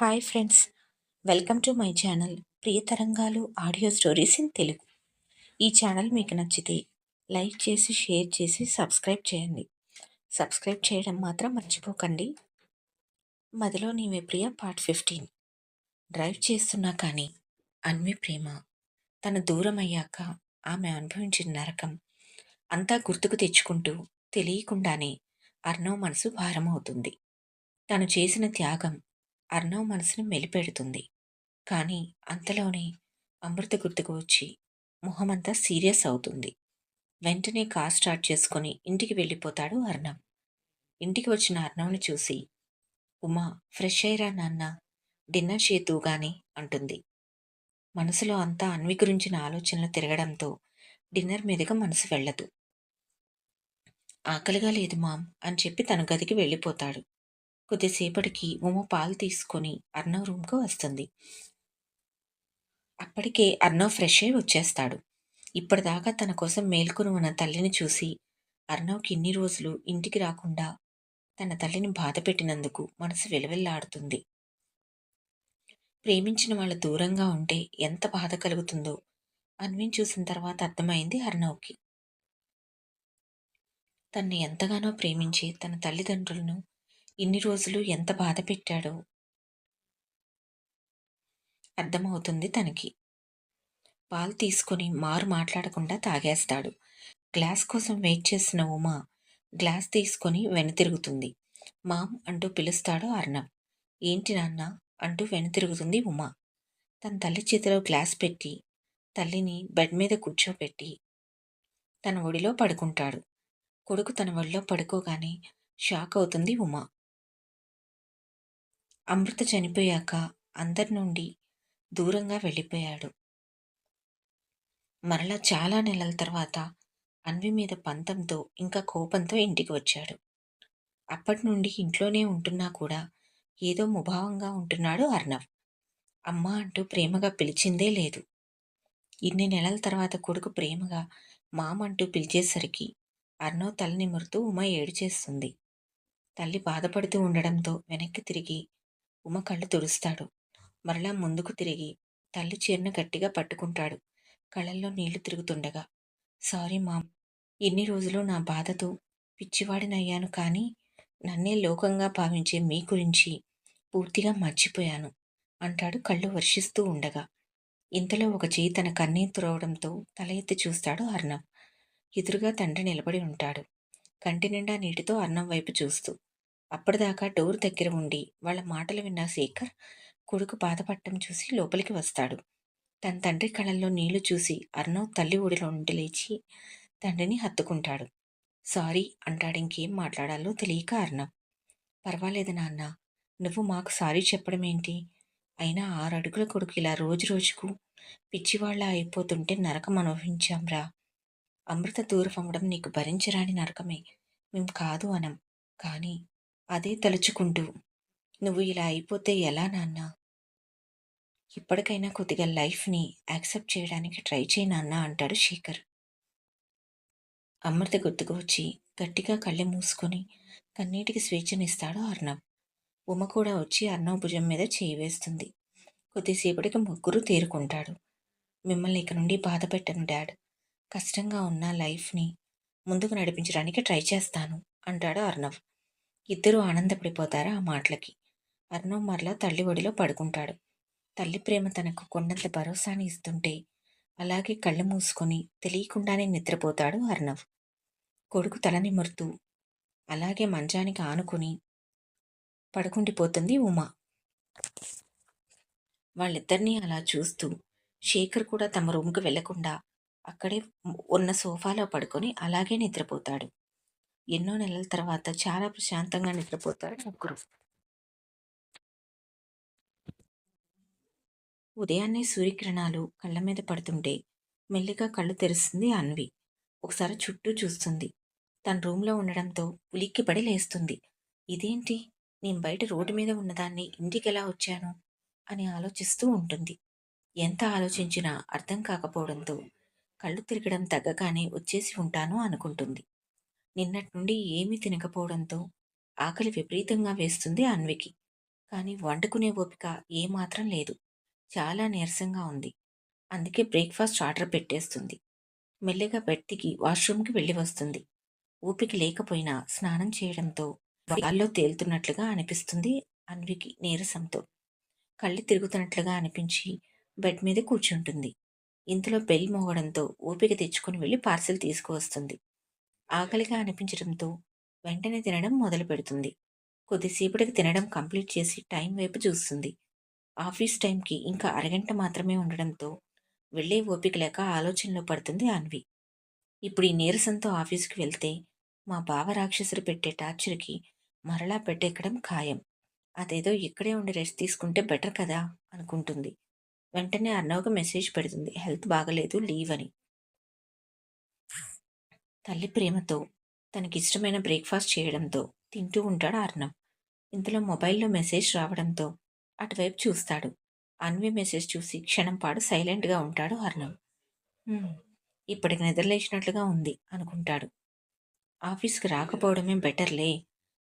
Hi friends. Welcome to my channel Priya తరంగాలు audio stories in Telugu. ఈ channel మీకు నచ్చితే లైక్ చేసి షేర్ చేసి సబ్స్క్రైబ్ చేయండి. సబ్స్క్రైబ్ చేయడం మాత్రం మర్చిపోకండి. మదిలో నీవే ప్రియ పార్ట్ ఫిఫ్టీన్. డ్రైవ్ చేస్తున్నా కానీ అన్వి ప్రేమ తన దూరం అయ్యాక ఆమె అనుభవించిన నరకం అంతా గుర్తుకు తెచ్చుకుంటూ తెలియకుండానే అర్ణవ్ మనసు భారమవుతుంది. తను చేసిన త్యాగం అర్ణవ్ మనసును మెలిపెడుతుంది. కానీ అంతలోనే అమృత గుర్తుకు వచ్చి మొహమంతా సీరియస్ అవుతుంది. వెంటనే కార్ స్టార్ట్ చేసుకొని ఇంటికి వెళ్ళిపోతాడు అర్ణవ్ ఇంటికి వచ్చిన అర్ణవ్ని చూసి ఉమా ఫ్రెష్ అయ్యరా నాన్న డిన్నర్ చేతుగాని అంటుంది. మనసులో అంతా అన్వి గురించిన ఆలోచనలు తిరగడంతో డిన్నర్ మీదుగా మనసు వెళ్ళదు. ఆకలిగా లేదు మామ్ అని చెప్పి తన గదికి వెళ్ళిపోతాడు. కొద్దిసేపటికి ఉమ పాలు తీసుకొని అర్ణవ్ రూమ్కు వస్తుంది. అప్పటికే అర్ణవ్ ఫ్రెష్ అయి వచ్చేస్తాడు. ఇప్పటిదాకా తన కోసం మేల్కొని ఉన్న తల్లిని చూసి అర్ణవ్కి ఇన్ని రోజులు ఇంటికి రాకుండా తన తల్లిని బాధ పెట్టినందుకు మనసు వెలువెల్లాడుతుంది. ప్రేమించిన వాళ్ళు దూరంగా ఉంటే ఎంత బాధ కలుగుతుందో అన్విని చూసిన తర్వాత అర్థమైంది అర్ణవ్కి. తన్ని ఎంతగానో ప్రేమించి తన తల్లిదండ్రులను ఇన్ని రోజులు ఎంత బాధ పెట్టాడో. అర్థమవుతుంది తనకి. పాలు తీసుకొని మారు మాట్లాడకుండా తాగేస్తాడు. గ్లాస్ కోసం వెయిట్ చేసిన ఉమా గ్లాస్ తీసుకొని వెనుతిరుగుతుంది మామ్ అంటూ పిలుస్తాడు అర్ణవ్ ఏంటి నాన్న? అంటూ వెనుతిరుగుతుంది ఉమా. తన తల్లి చేతిలో గ్లాస్ పెట్టి తల్లిని బెడ్ మీద కూర్చోపెట్టి తన ఒడిలో పడుకుంటాడు. కొడుకు తన ఒడిలో పడుకోగానే షాక్ అవుతుంది ఉమా. అమృత చనిపోయాక అందరి నుండి దూరంగా వెళ్ళిపోయాడు. మరలా చాలా నెలల తర్వాత అన్వి మీద పంతంతో ఇంకా కోపంతో ఇంటికి వచ్చాడు. అప్పటి నుండి ఇంట్లోనే ఉంటున్నా కూడా ఏదో ముభావంగా ఉంటున్నాడు అర్ణవ్. అమ్మ అంటూ ప్రేమగా పిలిచిందే లేదు. ఇన్ని నెలల తర్వాత కొడుకు ప్రేమగా మామ అంటూ పిలిచేసరికి అర్ణవ్ తలని మురుతూ ఉమ ఏడు చేస్తుంది తల్లి బాధపడుతూ ఉండడంతో వెనక్కి తిరిగి ఉమ కళ్ళు తుడుస్తాడు. మరలా ముందుకు తిరిగి తల్లి చీరను గట్టిగా పట్టుకుంటాడు. కళ్ళల్లో నీళ్ళు తిరుగుతుండగా సారీ మామ్ ఎన్ని రోజులు నా బాధతో పిచ్చివాడినయ్యాను కానీ నన్నే లోకంగా భావించే మీ గురించి పూర్తిగా మర్చిపోయాను అంటాడు కళ్ళు వర్షిస్తూ ఉండగా. ఇంతలో ఒక చేయి తన కన్నీ తురవడంతో తల ఎత్తి చూస్తాడు అర్ణవ్. ఎదురుగా తండ్రి నిలబడి ఉంటాడు. కంటి నిండా నీటితో అర్ణం వైపు చూస్తూ అప్పటిదాకా డోర్ దగ్గర ఉండి వాళ్ళ మాటలు విన్న శేఖర్ కొడుకు బాధపడటం చూసి లోపలికి వస్తాడు. తన తండ్రి కళ్ళల్లో నీళ్ళు చూసి అర్ణవ్ తల్లి ఒడిలో నుండి లేచి తండ్రిని హత్తుకుంటాడు. సారీ అంటాడు. ఇంకేం మాట్లాడాలో తెలియక అర్ణవ్. పర్వాలేదు నాన్న. నువ్వు మాకు సారీ చెప్పడం ఏంటి? అయినా ఆరు అడుగుల కొడుకు ఇలా రోజు రోజుకు పిచ్చివాళ్ళ అయిపోతుంటే నరకం అనుభవించాంరా అమృత దూరం అవ్వడం నీకు భరించరాని నరకమే. మేము కాదు అనం. కానీ అదే తలుచుకుంటూ నువ్వు ఇలా అయిపోతే ఎలా నాన్న? ఇప్పటికైనా కొద్దిగా లైఫ్ని యాక్సెప్ట్ చేయడానికి ట్రై చేయి నాన్న అంటాడు శేఖర్. అమృత గుర్తుకు వచ్చి గట్టిగా కళ్ళె మూసుకొని కన్నీటికి స్వేచ్ఛనిస్తాడు అర్ణవ్. ఉమ కూడా వచ్చి అర్ణవ్ భుజం మీద చేయి వేస్తుంది. కొద్దిసేపటికి ముగ్గురు తేరుకుంటాడు. మిమ్మల్ని ఇక నుండి బాధ పెట్టను డాడ్. కష్టంగా ఉన్న లైఫ్ని ముందుకు నడిపించడానికి ట్రై చేస్తాను అంటాడు అర్ణవ్. ఇద్దరూ ఆనందపడిపోతారు ఆ మాటలకి. అర్ణవ్ మరలా తల్లి ఒడిలో పడుకుంటాడు. తల్లి ప్రేమ తనకు కొండంత భరోసాని ఇస్తుంటే అలాగే కళ్ళు మూసుకొని తెలియకుండానే నిద్రపోతాడు అర్ణవ్. కొడుకు తల నిమురుతూ అలాగే మంచానికి ఆనుకుని పడుకుండిపోతుంది ఉమా. వాళ్ళిద్దరినీ అలా చూస్తూ శేఖర్ కూడా తమ రూమ్కి వెళ్ళకుండా అక్కడే ఉన్న సోఫాలో పడుకొని అలాగే నిద్రపోతాడు. ఎన్నో నెలల తర్వాత చాలా ప్రశాంతంగా నిద్రపోతారు ముగ్గురు ఉదయాన్నే సూర్యకిరణాలు కళ్ళ మీద పడుతుంటే మెల్లిగా కళ్ళు తెరుస్తుంది అన్వి. ఒకసారి చుట్టూ చూస్తుంది. తన రూమ్లో ఉండడంతో ఉలిక్కి పడి లేస్తుంది. ఇదేంటి? నేను బయట రోడ్డు మీద ఉన్నదాన్ని ఇంటికి ఎలా వచ్చాను? అని ఆలోచిస్తూ ఉంటుంది. ఎంత ఆలోచించినా అర్థం కాకపోవడంతో కళ్ళు తిరగడం తగ్గగానే వచ్చేసి ఉంటాను అనుకుంటుంది. నిన్నటి నుండి ఏమీ తినకపోవడంతో ఆకలి విపరీతంగా వేస్తుంది అన్వికి. కానీ వండుకునే ఓపిక ఏమాత్రం లేదు. చాలా నీరసంగా ఉంది. అందుకే బ్రేక్ఫాస్ట్ ఆర్డర్ పెట్టేస్తుంది. మెల్లిగా బెడ్ వాష్రూమ్కి వెళ్ళి వస్తుంది. ఊపిక లేకపోయినా స్నానం చేయడంతో గాల్లో తేలుతున్నట్లుగా అనిపిస్తుంది అన్వికి నీరసంతో. కళ్ళు తిరుగుతున్నట్లుగా అనిపించి బెడ్ మీద కూర్చుంటుంది. ఇంతలో బెల్ మోగడంతో ఓపిక తెచ్చుకుని వెళ్ళి పార్సిల్ తీసుకువస్తుంది. ఆకలిగా అనిపించడంతో వెంటనే తినడం మొదలు పెడుతుంది. కొద్దిసేపటికి తినడం కంప్లీట్ చేసి టైం వైపు చూస్తుంది. ఆఫీస్ టైంకి ఇంకా అరగంట మాత్రమే ఉండడంతో వెళ్ళే ఓపిక లేక ఆలోచనలో పడుతుంది అన్వి. ఇప్పుడు ఈ నీరసంతో ఆఫీస్కి వెళ్తే మా బావ రాక్షసులు పెట్టే టార్చర్కి మరలా పెట్టెక్కడం ఖాయం. అదేదో ఇక్కడే ఉండి రెస్ట్ తీసుకుంటే బెటర్ కదా అనుకుంటుంది. వెంటనే అర్ణవ్కి మెసేజ్ పెడుతుంది. హెల్త్ బాగలేదు లీవ్ అని. తల్లి ప్రేమతో తనకిష్టమైన బ్రేక్ఫాస్ట్ చేయడంతో తింటూ ఉంటాడు అర్ణవ్. ఇంతలో మొబైల్లో మెసేజ్ రావడంతో అటువైపు చూస్తాడు. అన్వి మెసేజ్ చూసి క్షణం పాడు సైలెంట్గా ఉంటాడు అర్ణవ్. ఇప్పటికి నిద్రలేచినట్లుగా ఉంది అనుకుంటాడు. ఆఫీస్కి రాకపోవడమే బెటర్లే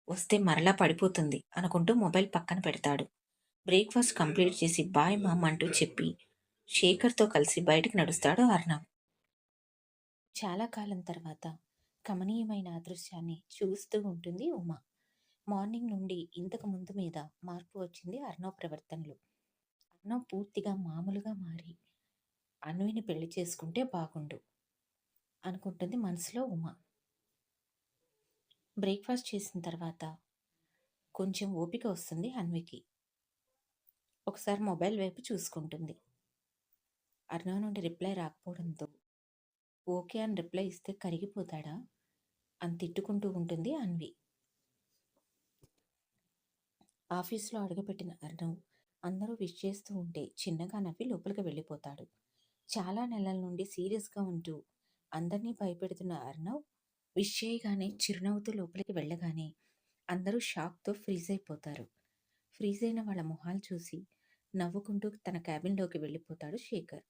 వస్తే మరలా పడిపోతుంది అనుకుంటూ మొబైల్ పక్కన పెడతాడు. బ్రేక్ఫాస్ట్ కంప్లీట్ చేసి బాయ్ మామ్ అంటూ చెప్పి శేఖర్తో కలిసి బయటికి నడుస్తాడు అర్ణవ్. చాలా కాలం తర్వాత కమనీయమైన అదృశ్యాన్ని దృశ్యాన్ని చూస్తూ ఉంటుంది ఉమా. మార్నింగ్ నుండి ఇంతకు ముందు మీద మార్పు వచ్చింది అర్ణవ్ ప్రవర్తనలో. అర్ణవ్ పూర్తిగా మామూలుగా మారి అన్విని పెళ్ళి చేసుకుంటే బాగుండు అనుకుంటుంది మనసులో ఉమా. బ్రేక్ఫాస్ట్ చేసిన తర్వాత కొంచెం ఓపిక వస్తుంది అన్వికి. ఒకసారి మొబైల్ వైపు చూసుకుంటుంది. అర్ణవ్ నుండి రిప్లై రాకపోవడంతో ఓకే అని రిప్లై ఇస్తే కరిగిపోతాడా? అని తిట్టుకుంటూ ఉంటుంది అన్వి. ఆఫీస్లో అడుగుపెట్టిన అర్ణవ్ అందరూ విష్ చేస్తూ ఉంటే చిన్నగా నవ్వి లోపలికి వెళ్ళిపోతాడు. చాలా నెలల నుండి సీరియస్గా ఉంటూ అందరినీ భయపెడుతున్న అర్ణవ్ విష్ చేయగానే చిరునవ్వుతూ లోపలికి వెళ్ళగానే అందరూ షాక్తో ఫ్రీజ్ అయిపోతారు. ఫ్రీజ్ అయిన వాళ్ళ మొహాలు చూసి నవ్వుకుంటూ తన క్యాబిన్లోకి వెళ్ళిపోతాడు శేఖర్.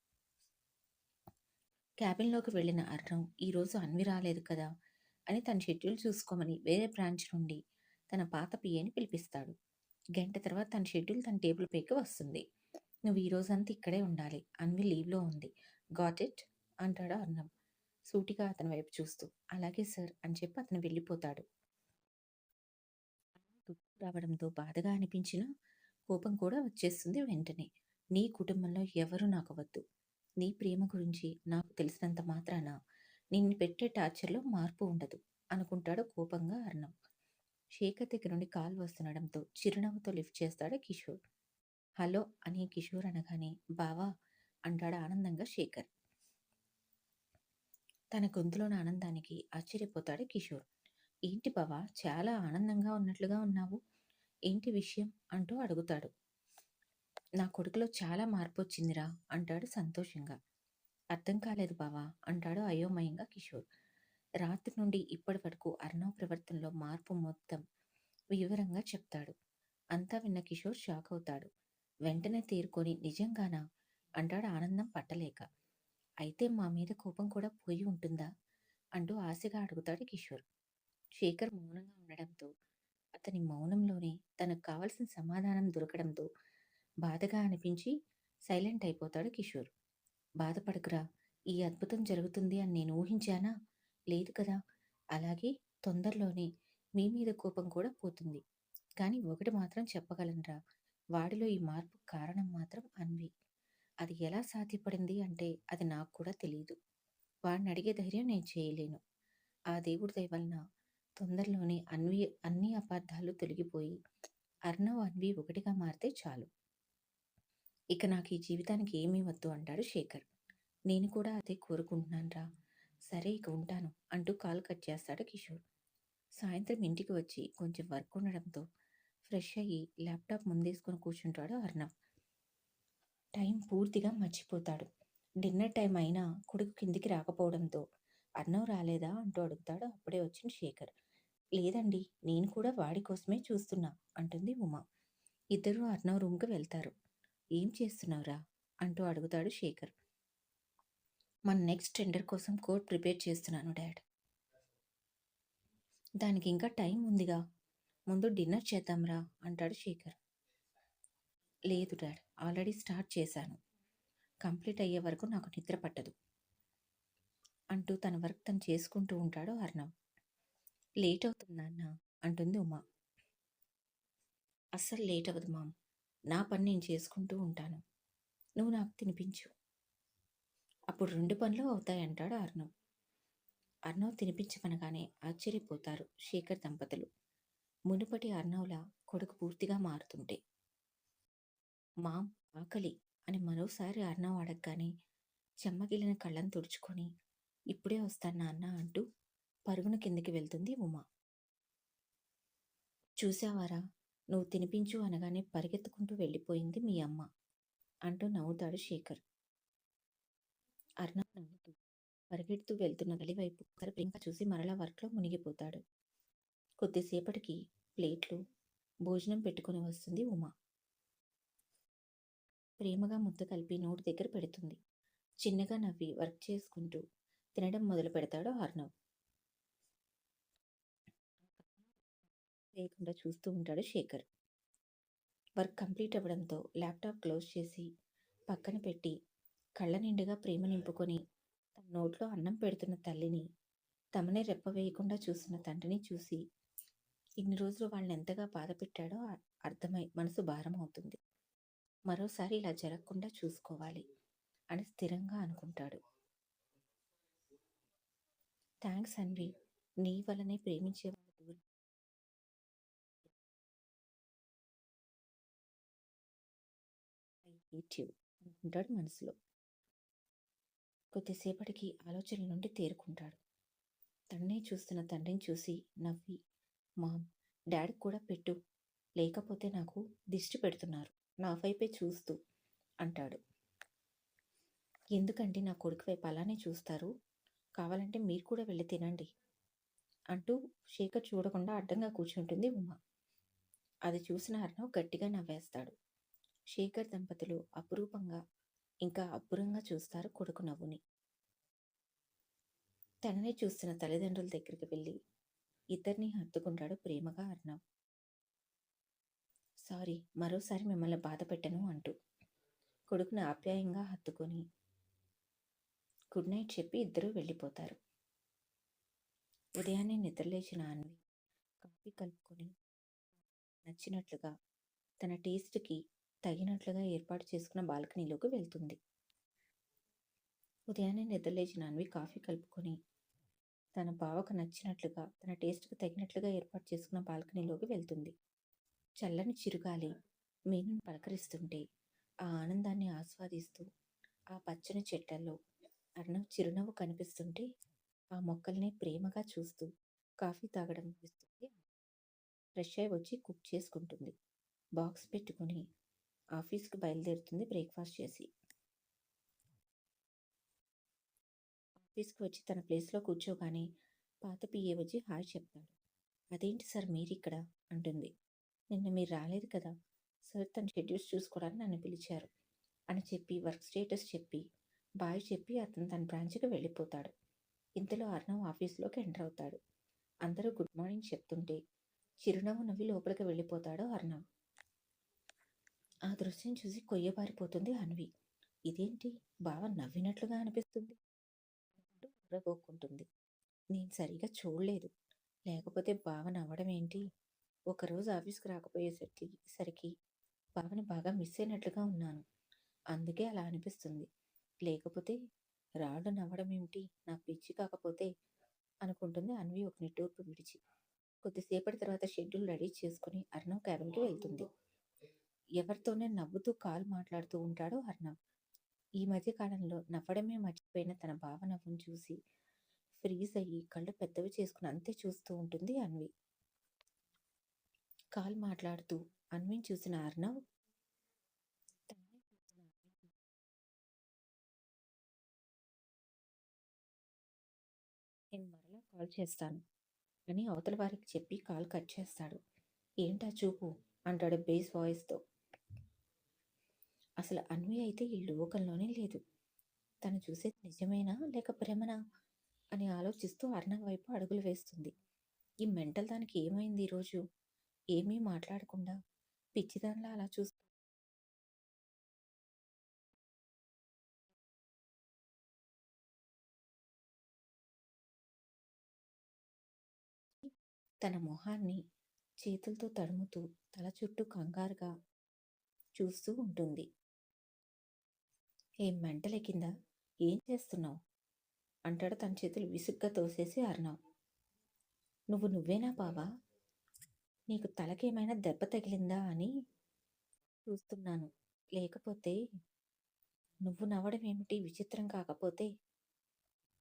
క్యాబిన్లోకి వెళ్ళిన అర్ణవ్ ఈరోజు అన్వి రాలేదు కదా అని తన షెడ్యూల్ చూసుకోమని వేరే బ్రాంచ్ నుండి తన పాత పిఏని పిలిపిస్తాడు. గంట తర్వాత తన షెడ్యూల్ తన టేబుల్ పైకి వస్తుంది. నువ్వు ఈ రోజంతా ఇక్కడే ఉండాలి. అన్వి లీవ్లో ఉంది. గాట్ ఇట్ అంటాడు అర్ణవ్ సూటిగా అతని వైపు చూస్తూ. అలాగే సార్ అని చెప్పి అతను వెళ్ళిపోతాడు. రావడంతో బాధగా అనిపించినా కోపం కూడా వచ్చేస్తుంది వెంటనే. నీ కుటుంబంలో ఎవరు నాకు వద్దు. నీ ప్రేమ గురించి నాకు తెలిసినంత మాత్రాన నిన్ను పెట్టే టార్చర్లో మార్పు ఉండదు అనుకుంటాడు కోపంగా అర్ణవ్. శేఖర్ దగ్గర నుండి కాల్ వస్తుండడంతో చిరునవ్వుతో లిఫ్ట్ చేస్తాడు కిషోర్. హలో అని కిషోర్ అనగానే బావా అంటాడు ఆనందంగా శేఖర్. తన గొంతులోని ఆనందానికి ఆశ్చర్యపోతాడు కిషోర్. ఏంటి బావా చాలా ఆనందంగా ఉన్నట్లుగా ఉన్నావు. ఏంటి విషయం? అంటూ అడుగుతాడు. నా కొడుకులో చాలా మార్పు వచ్చిందిరా అంటాడు సంతోషంగా. అర్థం కాలేదు బావా అంటాడు అయోమయంగా కిషోర్. రాత్రి నుండి ఇప్పటి వరకు అర్ణవ్ ప్రవర్తనలో మార్పు మొత్తం వివరంగా చెప్తాడు. అంతా విన్న కిషోర్ షాక్ అవుతాడు. వెంటనే తేరుకొని నిజంగానా అంటాడు ఆనందం పట్టలేక. అయితే మా మీద కోపం కూడా పోయి ఉంటుందా అంటూ ఆశగా అడుగుతాడు కిషోర్. శేఖర్ మౌనంగా ఉండడంతో అతని మౌనంలోనే తనకు కావలసిన సమాధానం దొరకడంతో బాధగా అనిపించి సైలెంట్ అయిపోతాడు కిషోర్. బాధపడకురా ఈ అద్భుతం జరుగుతుంది అని నేను ఊహించానా? లేదు కదా. అలాగే తొందరలోనే మీ మీద కోపం కూడా పోతుంది. కానీ ఒకటి మాత్రం చెప్పగలనురా వాడిలో ఈ మార్పు కారణం మాత్రం అన్వి. అది ఎలా సాధ్యపడింది అంటే అది నాకు కూడా తెలియదు వాడిని అడిగే ధైర్యం నేను చేయలేను. ఆ దేవుడి దయ వలన తొందరలోనే అన్వి అన్ని అపార్థాలు తొలగిపోయి అర్ణవ్ అన్వి ఒకటిగా మారితే చాలు. ఇక నాకు ఈ జీవితానికి ఏమీ వద్దు అంటాడు శేఖర్. నేను కూడా అదే కోరుకుంటున్నానురా. సరే ఇక ఉంటాను అంటూ కాల్ కట్ చేస్తాడు కిషోర్. సాయంత్రం ఇంటికి వచ్చి కొంచెం వర్క్ ఉండడంతో ఫ్రెష్ అయ్యి ల్యాప్టాప్ ముందేసుకొని కూర్చుంటాడు అర్ణవ్. టైం పూర్తిగా మర్చిపోతాడు. డిన్నర్ టైం అయినా కొడుకు కిందికి రాకపోవడంతో అర్ణవ్ రాలేదా అంటూ అడుగుతాడు. అప్పుడే వచ్చిన శేఖర్. లేదండి నేను కూడా వాడి కోసమే చూస్తున్నా అంటుంది ఉమా. ఇద్దరూ అర్ణవ్ రూమ్కి వెళ్తారు. ఏం చేస్తున్నావురా? అంటూ అడుగుతాడు శేఖర్. మన నెక్స్ట్ టెండర్ కోసం కోడ్ ప్రిపేర్ చేస్తున్నాను డాడ్. దానికి ఇంకా టైం ఉందిగా. ముందు డిన్నర్ చేద్దాంరా అంటాడు శేఖర్. లేదు డాడ్ ఆల్రెడీ స్టార్ట్ చేశాను. కంప్లీట్ అయ్యే వరకు నాకు నిద్ర పట్టదు అంటూ తన వర్క్ తను చేసుకుంటూ ఉంటాడు అర్ణవ్ లేట్ అవుతుంది నాన్న అంటుంది ఉమా. అస్సలు లేట్ అవ్వదు మామ్. నా పని నేను చేసుకుంటూ ఉంటాను. నువ్వు నాకు తినిపించు. అప్పుడు రెండు పనులు అవుతాయి అంటాడు అర్ణవ్ అర్ణవ్ తినిపించమనగానే ఆశ్చర్యపోతారు శేఖర్ దంపతులు. మునుపటి అర్ణవ్లా కొడుకు పూర్తిగా మారుతుంటే. మామ్ ఆకలి అని మరోసారి అర్ణవ్ అడగగానే చెమ్మగిలిన కళ్ళను తుడుచుకొని ఇప్పుడే వస్తాను నాన్న అంటూ పరుగున కిందికి వెళ్తుంది ఉమా. చూసావారా? నువ్వు తినిపించు అనగానే పరిగెత్తుకుంటూ వెళ్ళిపోయింది మీ అమ్మ అంటూ నవ్వుతాడు శేఖర్. అర్ణవ్ నవ్వుతూ పరిగెడుతూ వెళ్తున్న గలివైపు ప్రింక చూసి మరలా వర్క్లో మునిగిపోతాడు. కొద్దిసేపటికి ప్లేట్లు భోజనం పెట్టుకుని వస్తుంది ఉమా. ప్రేమగా ముద్ద కలిపి నోటి దగ్గర పెడుతుంది. చిన్నగా నవ్వి వర్క్ చేసుకుంటూ తినడం మొదలు పెడతాడు అర్ణవ్ చేయకుండా చూస్తూ ఉంటాడు శేఖర్. వర్క్ కంప్లీట్ అవ్వడంతో ల్యాప్టాప్ క్లోజ్ చేసి పక్కన పెట్టి కళ్ళ నిండుగా ప్రేమ నింపుకొని తన నోట్లో అన్నం పెడుతున్న తల్లిని తమనే రెప్ప వేయకుండా చూస్తున్న తండ్రిని చూసి ఇన్ని రోజులు వాళ్ళని ఎంతగా బాధ పెట్టాడో అర్థమై మనసు భారం అవుతుంది. మరోసారి ఇలా జరగకుండా చూసుకోవాలి అని స్థిరంగా అనుకుంటాడు. థ్యాంక్స్ అన్వి. నీ వలనే ప్రేమించే ఈట్యూ అనుకుంటాడు మనసులో. కొద్దిసేపటికి ఆలోచనల నుండి తేరుకుంటాడు. తన్నే చూస్తున్న తండ్రిని చూసి నవ్వి మామ్ డాడీకి కూడా పెట్టు లేకపోతే నాకు దిష్టి పెడుతున్నారు నా వైపే చూస్తూ అంటాడు. ఎందుకంటే నా కొడుకు వైపు అలానే చూస్తారు? కావాలంటే మీరు కూడా వెళ్ళి తినండి అంటూ శేఖర్ చూడకుండా అడ్డంగా కూర్చుంటుంది ఉమా. అది చూసిన అర్ణవ్ గట్టిగా నవ్వేస్తాడు. శేఖర్ దంపతులు అపురూపంగా ఇంకా అబ్బురంగా చూస్తారు కొడుకు నవ్వుని. తననే చూస్తున్న తల్లిదండ్రుల దగ్గరికి వెళ్ళి ఇద్దరిని హత్తుకుంటాడు ప్రేమగా అర్ణవ్. సారీ మరోసారి మిమ్మల్ని బాధ పెట్టను అంటూ కొడుకుని ఆప్యాయంగా హత్తుకొని గుడ్ నైట్ చెప్పి ఇద్దరూ వెళ్ళిపోతారు. ఉదయాన్నే నిద్రలేచిన అన్వి కాఫీ కలుపుకొని నచ్చినట్లుగా తన టేస్ట్కి తగినట్లుగా ఏర్పాటు చేసుకున్న బాల్కనీలోకి వెళ్తుంది. ఉదయాన్నే నిద్రలేచిన అన్వి కాఫీ కలుపుకొని తన బావకు నచ్చినట్లుగా తన టేస్ట్కి తగినట్లుగా ఏర్పాటు చేసుకున్న బాల్కనీలోకి వెళ్తుంది. చల్లని చిరుగాలి మీనును పలకరిస్తుంటే ఆ ఆనందాన్ని ఆస్వాదిస్తూ ఆ పచ్చని చెట్లలో అర్ణవ్ చిరునవ్వు కనిపిస్తుంటే ఆ మొక్కల్ని ప్రేమగా చూస్తూ కాఫీ తాగడం ఇస్తుంది ఫ్రెష్ అయి వచ్చి కుక్ చేసుకుంటుంది. బాక్స్ పెట్టుకుని ఆఫీస్కి బయలుదేరుతుంది బ్రేక్ఫాస్ట్ చేసి. ఆఫీస్కి వచ్చి తన ప్లేస్లో కూర్చోగానే పాత పిఏ వచ్చి హాయ్ చెప్తాడు. అదేంటి సార్ మీరు ఇక్కడ అంటుంది. నిన్న మీరు రాలేదు కదా సార్ తన షెడ్యూల్స్ చూసుకోవడానికి నన్ను పిలిచారు. అని చెప్పి వర్క్ స్టేటస్ చెప్పి బాయ్ చెప్పి అతను తన బ్రాంచ్కి వెళ్ళిపోతాడు. ఇంతలో అర్ణవ్ ఆఫీస్లోకి ఎంటర్ అవుతాడు. అందరూ గుడ్ మార్నింగ్ చెప్తుంటే చిరునవ్వు నవ్వి లోపలికి వెళ్ళిపోతాడు అర్ణవ్. దృశ్యం చూసి కొయ్యబారిపోతుంది అన్వి. ఇదేంటి? బావ నవ్వినట్లుగా అనిపిస్తుంది. ఉర్రగోక్కుంటుంది నేను సరిగా చూడలేదు. లేకపోతే బావ నవ్వడం ఏంటి? ఒకరోజు ఆఫీస్కి రాకపోయేసరికి సరికి బావని బాగా మిస్ అయినట్లుగా ఉన్నాను. అందుకే అలా అనిపిస్తుంది. లేకపోతే రాడు నవ్వడం ఏమిటి? నాకు పిచ్చి కాకపోతే అనుకుంటుంది అన్వి ఒక నిట్టూర్పు విడిచి. కొద్దిసేపటి తర్వాత షెడ్యూల్ రెడీ చేసుకుని అర్ణవ్ క్యాబిన్కి వెళ్తుంది. ఎవరితోనే నవ్వుతూ కాల్ మాట్లాడుతూ ఉంటాడు అర్ణవ్ ఈ మధ్య కాలంలో నవ్వడమే మర్చిపోయిన తన భావనవ్వును చూసి ఫ్రీజ్ అయ్యి కళ్ళు పెద్దవి చేసుకుని అంతే చూస్తూ ఉంటుంది అన్వి. కాల్ మాట్లాడుతూ అన్విని చూసిన అర్ణవ్ నేను మరలా కాల్ చేస్తాను. అని అవతల వారికి చెప్పి కాల్ కట్ చేస్తాడు. ఏంటా చూపు? అంటాడు బేస్ వాయిస్తో. అసలు అన్వి అయితే ఈ లోకంలోనే లేదు. తను చూసేది నిజమేనా లేక ప్రేమన అని ఆలోచిస్తూ అర్ణవ్ వైపు అడుగులు వేస్తుంది. ఈ మెంటల్ దానికి ఏమైంది ఈరోజు ఏమీ మాట్లాడకుండా పిచ్చిదానిలా అలా చూస్తూ తన మొహాన్ని చేతులతో తడుముతూ తల చుట్టూ కంగారుగా చూస్తూ ఉంటుంది. ఏం మెంటలెక్కిందా ఏం చేస్తున్నావు? అంటాడు తన చేతులు విసుగ్గా తోసేసి అర్ణవ్ నువ్వు నువ్వేనా బావా? నీకు తలకేమైనా దెబ్బ తగిలిందా అని చూస్తున్నాను. లేకపోతే నువ్వు నవ్వడం ఏమిటి? విచిత్రం కాకపోతే?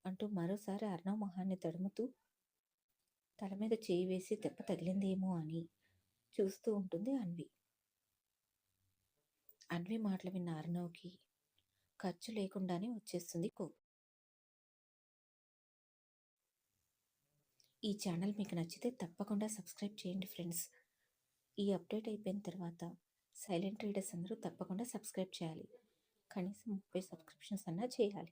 అంటూ మరోసారి అర్ణవ్ మొహాన్ని తడుముతూ తల మీద చేయి వేసి దెబ్బ తగిలిందేమో అని చూస్తూ ఉంటుంది అన్వి. అన్వి మాటలు విన్న అర్ణవ్కి ఖర్చు లేకుండానే వచ్చేస్తుంది కోపం ఈ ఛానల్ మీకు నచ్చితే తప్పకుండా సబ్స్క్రైబ్ చేయండి ఫ్రెండ్స్. ఈ అప్డేట్ అయిపోయిన తర్వాత సైలెంట్ రీడర్స్ అందరూ తప్పకుండా సబ్స్క్రైబ్ చేయాలి. కనీసం ముప్పై సబ్స్క్రిప్షన్స్ అన్నా చేయాలి.